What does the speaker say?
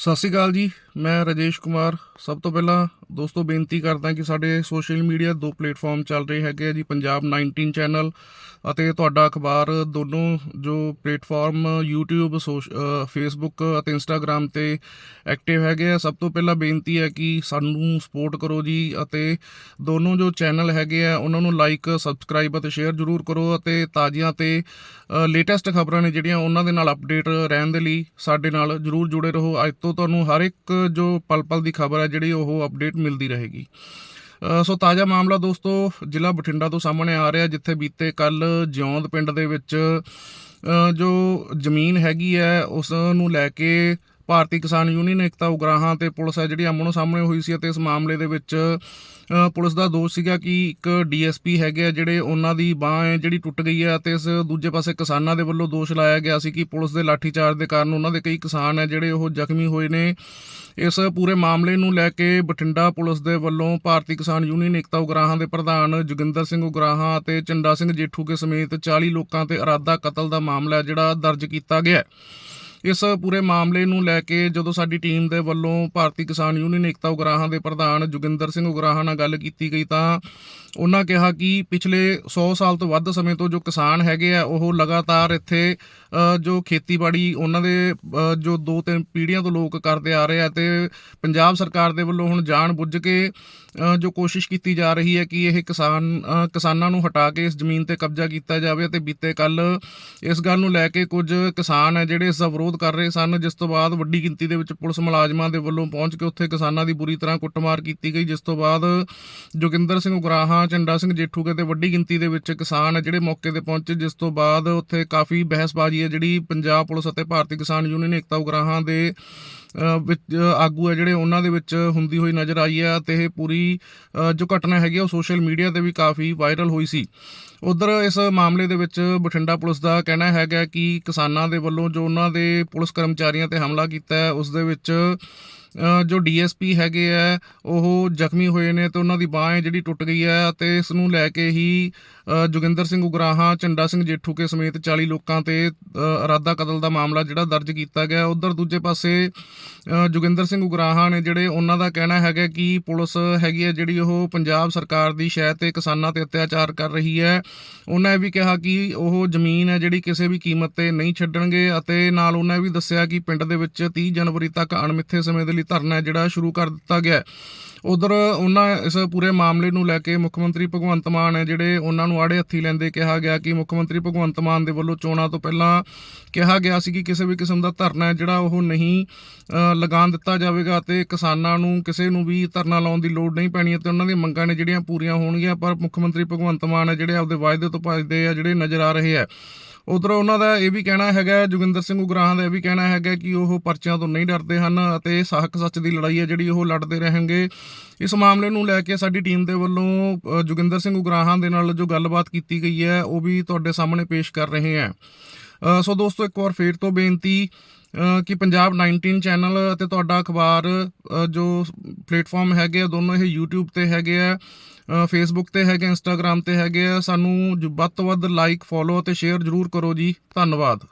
ਸਤਿ ਸ਼੍ਰੀ ਅਕਾਲ ਜੀ। ਮੈਂ ਰਾਜੇਸ਼ ਕੁਮਾਰ। ਸਭ ਤੋਂ ਪਹਿਲਾਂ ਦੋਸਤੋ ਬੇਨਤੀ ਕਰਦਾ ਕਿ ਸਾਡੇ ਸੋਸ਼ਲ ਮੀਡੀਆ ਦੋ ਪਲੇਟਫਾਰਮ ਚੱਲ ਰਹੇ ਹੈਗੇ ਆ ਜੀ, ਪੰਜਾਬ 19 ਚੈਨਲ ਅਤੇ ਤੁਹਾਡਾ ਅਖਬਾਰ। ਦੋਨੋਂ ਜੋ ਪਲੇਟਫਾਰਮ YouTube ਫੇਸਬੁੱਕ ਅਤੇ Instagram ਤੇ ਐਕਟਿਵ ਹੈਗੇ ਆ। ਸਭ ਤੋਂ ਪਹਿਲਾਂ ਬੇਨਤੀ ਹੈ ਕਿ ਸਾਨੂੰ ਸਪੋਰਟ ਕਰੋ ਜੀ ਅਤੇ ਦੋਨੋਂ ਜੋ ਚੈਨਲ ਹੈਗੇ ਆ, ਉਹਨਾਂ ਨੂੰ ਲਾਈਕ ਸਬਸਕ੍ਰਾਈਬ ਅਤੇ ਸ਼ੇਅਰ ਜ਼ਰੂਰ ਕਰੋ ਅਤੇ ਤਾਜ਼ੀਆਂ ਤੇ ਲੇਟੈਸਟ ਖਬਰਾਂ ਨੇ ਜਿਹੜੀਆਂ ਉਹਨਾਂ ਦੇ ਨਾਲ ਅਪਡੇਟ ਰਹਿਣ ਦੇ ਲਈ ਸਾਡੇ ਨਾਲ ਜਰੂਰ ਜੁੜੇ ਰਹੋ। ਅੱਜ ਤੋਂ ਤੁਹਾਨੂੰ ਹਰ ਇੱਕ ਜੋ ਪਲ ਪਲ ਦੀ ਖਬਰ ਹੈ ਜਿਹੜੀ ਉਹ ਅਪਡੇਟ ਮਿਲਦੀ ਰਹੇਗੀ। ਸੋ ਤਾਜ਼ਾ ਮਾਮਲਾ ਦੋਸਤੋ, ਜ਼ਿਲ੍ਹਾ ਬਠਿੰਡਾ ਤੋਂ ਸਾਹਮਣੇ ਆ ਰਿਹਾ, ਜਿੱਥੇ ਬੀਤੇ ਕੱਲ ਜਿਉਂਦ ਪਿੰਡ ਦੇ ਵਿੱਚ ਜੋ ਜ਼ਮੀਨ ਹੈਗੀ ਹੈ, ਉਸ ਨੂੰ ਲੈ ਕੇ ਭਾਰਤੀ ਕਿਸਾਨ ਯੂਨੀਅਨ ਏਕਤਾ ਉਗਰਾਹਾਂ ਤੇ ਪੁਲਿਸ ਹੈ, ਜਿਹੜੀ ਆਮਣੋ ਸਾਹਮਣੇ ਹੋਈ ਸੀ ਅਤੇ ਇਸ ਮਾਮਲੇ ਦੇ ਵਿੱਚ ਪੁਲਿਸ ਦਾ ਦੋਸ਼ ਸੀਗਾ ਕਿ ਇੱਕ ਡੀਐਸਪੀ ਹੈਗੇ ਆ ਜਿਹੜੇ ਉਹਨਾਂ ਦੀ ਬਾਹ ਹੈ, ਜਿਹੜੀ ਟੁੱਟ ਗਈ ਹੈ ਤੇ ਇਸ ਦੂਜੇ ਪਾਸੇ ਕਿਸਾਨਾਂ ਦੇ ਵੱਲੋਂ ਦੋਸ਼ ਲਾਇਆ ਗਿਆ ਸੀ ਕਿ ਪੁਲਿਸ ਦੇ ਲਾਠੀਚਾਰਜ ਦੇ ਕਾਰਨ ਉਹਨਾਂ ਦੇ ਕਈ ਕਿਸਾਨ ਹੈ, ਜਿਹੜੇ ਉਹ ਜ਼ਖਮੀ ਹੋਏ ਨੇ ਇਸ ਪੂਰੇ ਮਾਮਲੇ ਨੂੰ ਲੈ ਕੇ ਬਠਿੰਡਾ ਪੁਲਿਸ ਦੇ ਵੱਲੋਂ ਭਾਰਤੀ ਕਿਸਾਨ ਯੂਨੀਅਨ ਏਕਤਾ ਉਗਰਾਹਾਂ ਦੇ ਪ੍ਰਧਾਨ ਜੋਗਿੰਦਰ ਸਿੰਘ ਉਗਰਾਹਾਂ ਅਤੇ ਚੰਡਾ ਸਿੰਘ ਜੇਠੂ ਕੇ ਸਮੇਤ 40 ਲੋਕਾਂ ਤੇ ਅਰਾਦਾ ਕਤਲ ਦਾ ਮਾਮਲਾ ਜਿਹੜਾ ਦਰਜ ਕੀਤਾ ਗਿਆ ਹੈ। ਇਸ ਪੂਰੇ ਮਾਮਲੇ ਨੂੰ ਲੈ ਕੇ ਜਦੋਂ ਸਾਡੀ ਟੀਮ ਦੇ ਵੱਲੋਂ ਭਾਰਤੀ ਕਿਸਾਨ ਯੂਨੀਅਨ ਏਕਤਾ ਉਗਰਾਹਾਂ ਦੇ ਪ੍ਰਧਾਨ ਜੋਗਿੰਦਰ ਸਿੰਘ ਉਗਰਾਹਾਂ ਨਾਲ ਗੱਲ ਕੀਤੀ ਗਈ ਤਾਂ ਉਹਨਾਂ ਕਿਹਾ ਕਿ ਪਿਛਲੇ 100 ਸਾਲ ਤੋਂ ਵੱਧ ਸਮੇਂ ਤੋਂ ਜੋ ਕਿਸਾਨ ਹੈਗੇ ਆ, ਉਹ ਲਗਾਤਾਰ ਇੱਥੇ ਜੋ ਖੇਤੀਬਾੜੀ ਉਹਨਾਂ ਦੇ ਜੋ ਦੋ ਤਿੰਨ ਪੀੜ੍ਹੀਆਂ ਤੋਂ ਲੋਕ ਕਰਦੇ ਆ ਰਹੇ ਆ ਤੇ ਪੰਜਾਬ ਸਰਕਾਰ ਦੇ ਵੱਲੋਂ ਹੁਣ ਜਾਣ ਬੁੱਝ ਕੇ ਜੋ ਕੋਸ਼ਿਸ਼ ਕੀਤੀ ਜਾ ਰਹੀ ਹੈ ਕਿ ਇਹ ਕਿਸਾਨ ਕਿਸਾਨਾਂ ਨੂੰ ਹਟਾ ਕੇ ਇਸ ਜ਼ਮੀਨ ਤੇ ਕਬਜ਼ਾ ਕੀਤਾ ਜਾਵੇ ਤੇ ਬੀਤੇ ਕੱਲ ਇਸ ਗੱਲ ਨੂੰ ਲੈ ਕੇ ਕੁਝ ਕਿਸਾਨ ਹੈ ਜਿਹੜੇ ਇਸ ਦਾ ਵਿਰੋਧ ਕਰ ਰਹੇ ਸਨ, ਜਿਸ ਤੋਂ ਬਾਅਦ ਵੱਡੀ ਗਿਣਤੀ ਦੇ ਵਿੱਚ ਪੁਲਿਸ ਮੁਲਾਜ਼ਮਾਂ ਦੇ ਵੱਲੋਂ ਪਹੁੰਚ ਕੇ ਉੱਥੇ ਕਿਸਾਨਾਂ ਦੀ ਬੁਰੀ ਤਰ੍ਹਾਂ ਕੁੱਟਮਾਰ ਕੀਤੀ ਗਈ, ਜਿਸ ਤੋਂ ਬਾਅਦ ਜੋਗਿੰਦਰ ਸਿੰਘ ਉਗਰਾਹਾਂ, ਝੰਡਾ ਸਿੰਘ ਜੇਠੂਕੇ ਤੇ ਵੱਡੀ ਗਿਣਤੀ ਦੇ ਵਿੱਚ ਕਿਸਾਨ ਹੈ ਜਿਹੜੇ ਮੌਕੇ ਤੇ ਪਹੁੰਚੇ, ਜਿਸ ਤੋਂ ਬਾਅਦ ਉੱਥੇ ਕਾਫੀ ਬਹਿਸਬਾਜ਼ੀ ਹੈ ਜਿਹੜੀ ਪੰਜਾਬ ਪੁਲਿਸ ਅਤੇ ਭਾਰਤੀ ਕਿਸਾਨ ਯੂਨੀਅਨ ਏਕਤਾ ਉਗਰਾਹਾਂ ਦੇ ਵਿੱਚ ਆਗੂ ਹੈ ਜਿਹੜੇ ਉਹਨਾਂ ਦੇ ਵਿੱਚ ਹੁੰਦੀ ਹੋਈ ਨਜ਼ਰ ਆਈ ਹੈ ਤੇ ਇਹ ਪੂਰੀ ਅ, ਜੋ ਘਟਨਾ ਹੈਗੀ ਉਹ ਸੋਸ਼ਲ ਮੀਡੀਆ ਤੇ ਵੀ ਕਾਫੀ ਵਾਇਰਲ ਹੋਈ ਸੀ। ਉਧਰ ਇਸ ਮਾਮਲੇ ਦੇ ਵਿੱਚ ਬਠਿੰਡਾ ਪੁਲਿਸ ਦਾ ਕਹਿਣਾ ਹੈਗਾ ਕਿ ਕਿਸਾਨਾਂ ਦੇ ਵੱਲੋਂ ਜੋ ਉਹਨਾਂ ਦੇ ਪੁਲਿਸ ਕਰਮਚਾਰੀਆਂ ਤੇ ਹਮਲਾ ਕੀਤਾ ਹੈ ਉਸ ਦੇ ਵਿੱਚ ਜੋ ਡੀਐਸਪੀ ਹੈਗੇ ਆ ਉਹ ਜ਼ਖਮੀ ਹੋਏ ਨੇ ਤੇ ਉਹਨਾਂ ਦੀ ਬਾਹ ਜਿਹੜੀ ਟੁੱਟ ਗਈ ਹੈ ਤੇ ਇਸ ਨੂੰ ਲੈ ਕੇ ਹੀ ਜੋਗਿੰਦਰ ਸਿੰਘ ਉਗਰਾਹਾਂ ਝੰਡਾ ਸਿੰਘ ਜੇਠੂ ਕੇ ਸਮੇਤ 40 ਲੋਕਾਂ ਤੇ ਅ, ਇਰਾਦਾ ਕਤਲ ਦਾ ਮਾਮਲਾ ਜਿਹੜਾ ਦਰਜ ਕੀਤਾ ਗਿਆ। ਉਧਰ ਦੂਜੇ ਪਾਸੇ ਜੋਗਿੰਦਰ ਸਿੰਘ ਉਗਰਾਹਾਂ ਨੇ ਜਿਹੜੇ ਉਹਨਾਂ ਦਾ ਕਹਿਣਾ ਹੈਗਾ ਕਿ ਪੁਲਿਸ ਹੈਗੀ ਹੈ ਜਿਹੜੀ ਉਹ ਪੰਜਾਬ ਸਰਕਾਰ ਦੀ ਸ਼ਹਿ ਤੇ ਕਿਸਾਨਾਂ ਤੇ ਅਤਿਆਚਾਰ ਕਰ ਰਹੀ ਹੈ। ਉਹਨਾਂ ਇਹ ਵੀ ਕਿਹਾ ਕਿ ਉਹ ਜ਼ਮੀਨ ਹੈ ਜਿਹੜੀ ਕਿਸੇ ਵੀ ਕੀਮਤ ਤੇ ਨਹੀਂ ਛੱਡਣਗੇ ਅਤੇ ਨਾਲ ਉਹਨਾਂ ਇਹ ਵੀ ਦੱਸਿਆ ਕਿ ਪਿੰਡ ਦੇ ਵਿੱਚ 30 ਜਨਵਰੀ ਤੱਕ ਅਣਮਿੱਥੇ ਸਮੇਂ ਦੇ ਲਈ ਧਰਨਾ ਜਿਹੜਾ ਸ਼ੁਰੂ ਕਰ ਦਿੱਤਾ ਗਿਆ ਹੈ। ਉਧਰ ਉਹਨਾਂ ਇਸ ਪੂਰੇ ਮਾਮਲੇ ਨੂੰ ਲੈ ਕੇ ਮੁੱਖ ਮੰਤਰੀ ਭਗਵੰਤ ਮਾਨ ਹੈ, ਜਿਹੜੇ ਉਹਨਾਂ ਨੂੰ ਆੜੇ ਹੱਥੀ ਲੈਂਦੇ ਕਿਹਾ ਗਿਆ ਕਿ ਮੁੱਖ ਮੰਤਰੀ ਭਗਵੰਤ ਮਾਨ ਦੇ ਵੱਲੋਂ ਚੋਣਾਂ ਤੋਂ ਪਹਿਲਾਂ ਕਿਹਾ ਗਿਆ ਸੀ ਕਿ ਕਿਸੇ ਵੀ ਕਿਸਮ ਦਾ ਧਰਨਾ ਹੈ, ਜਿਹੜਾ ਉਹ ਨਹੀਂ ਲਗਾਉਣ ਦਿੱਤਾ ਜਾਵੇਗਾ ਤੇ ਕਿਸਾਨਾਂ ਨੂੰ ਕਿਸੇ ਨੂੰ ਵੀ ਧਰਨਾ ਲਾਉਣ ਦੀ ਲੋੜ ਨਹੀਂ ਪੈਣੀ ਅਤੇ ਉਹਨਾਂ ਦੀਆਂ ਮੰਗਾਂ ਨੇ ਜਿਹੜੀਆਂ ਪੂਰੀਆਂ ਹੋਣਗੀਆਂ, ਪਰ ਮੁੱਖ ਮੰਤਰੀ ਭਗਵੰਤ ਮਾਨ ਹੈ, ਜਿਹੜੇ ਆਪਦੇ ਵਾਅਦੇ ਤੋਂ ਭੱਜਦੇ ਆ, ਜਿਹੜੇ ਨਜ਼ਰ ਆ ਰਹੇ ਆ ਉਧਰ ਉਹਨਾਂ ਦਾ ਇਹ ਵੀ ਕਹਿਣਾ ਹੈਗਾ ਜੋਗਿੰਦਰ ਸਿੰਘ ਉਗਰਾਹਾਂ ਦਾ ਇਹ ਵੀ ਕਹਿਣਾ ਹੈਗਾ ਕਿ ਉਹ ਪਰਚਿਆਂ ਤੋਂ ਨਹੀਂ ਡਰਦੇ ਹਨ ਅਤੇ ਹੱਕ ਸੱਚ ਦੀ ਲੜਾਈ ਹੈ ਜਿਹੜੀ ਉਹ ਲੜਦੇ ਰਹਿਣਗੇ। ਇਸ ਮਾਮਲੇ ਨੂੰ ਲੈ ਕੇ ਸਾਡੀ ਟੀਮ ਦੇ ਵੱਲੋਂ ਅ, ਜੋਗਿੰਦਰ ਸਿੰਘ ਉਗਰਾਹਾਂ ਦੇ ਨਾਲ ਜੋ ਗੱਲਬਾਤ ਕੀਤੀ ਗਈ ਹੈ ਉਹ ਵੀ ਤੁਹਾਡੇ ਸਾਹਮਣੇ ਪੇਸ਼ ਕਰ ਰਹੇ ਹਾਂ। ਸੋ ਦੋਸਤੋ ਇੱਕ ਵਾਰ ਫੇਰ ਤੋਂ ਬੇਨਤੀ ਕਿ ਪੰਜਾਬ 19 ਚੈਨਲ ਅਤੇ ਤੁਹਾਡਾ ਅਖਬਾਰ ਜੋ ਪਲੇਟਫਾਰਮ ਹੈਗੇ ਆ, ਦੋਨੋਂ ਇਹ YouTube ਤੇ ਹੈਗੇ ਆ ਫੇਸਬੁੱਕ ਤੇ ਹੈਗੇ ਇੰਸਟਾਗ੍ਰam ਤੇ ਹੈਗੇ ਆ। ਸਾਨੂੰ ਜੋ ਵੱਧ ਤੋਂ ਵੱਧ ਲਾਈਕ ਫੋਲੋ ਅਤੇ ਸ਼ੇਅਰ ਜ਼ਰੂਰ ਕਰੋ ਜੀ। ਧੰਨਵਾਦ।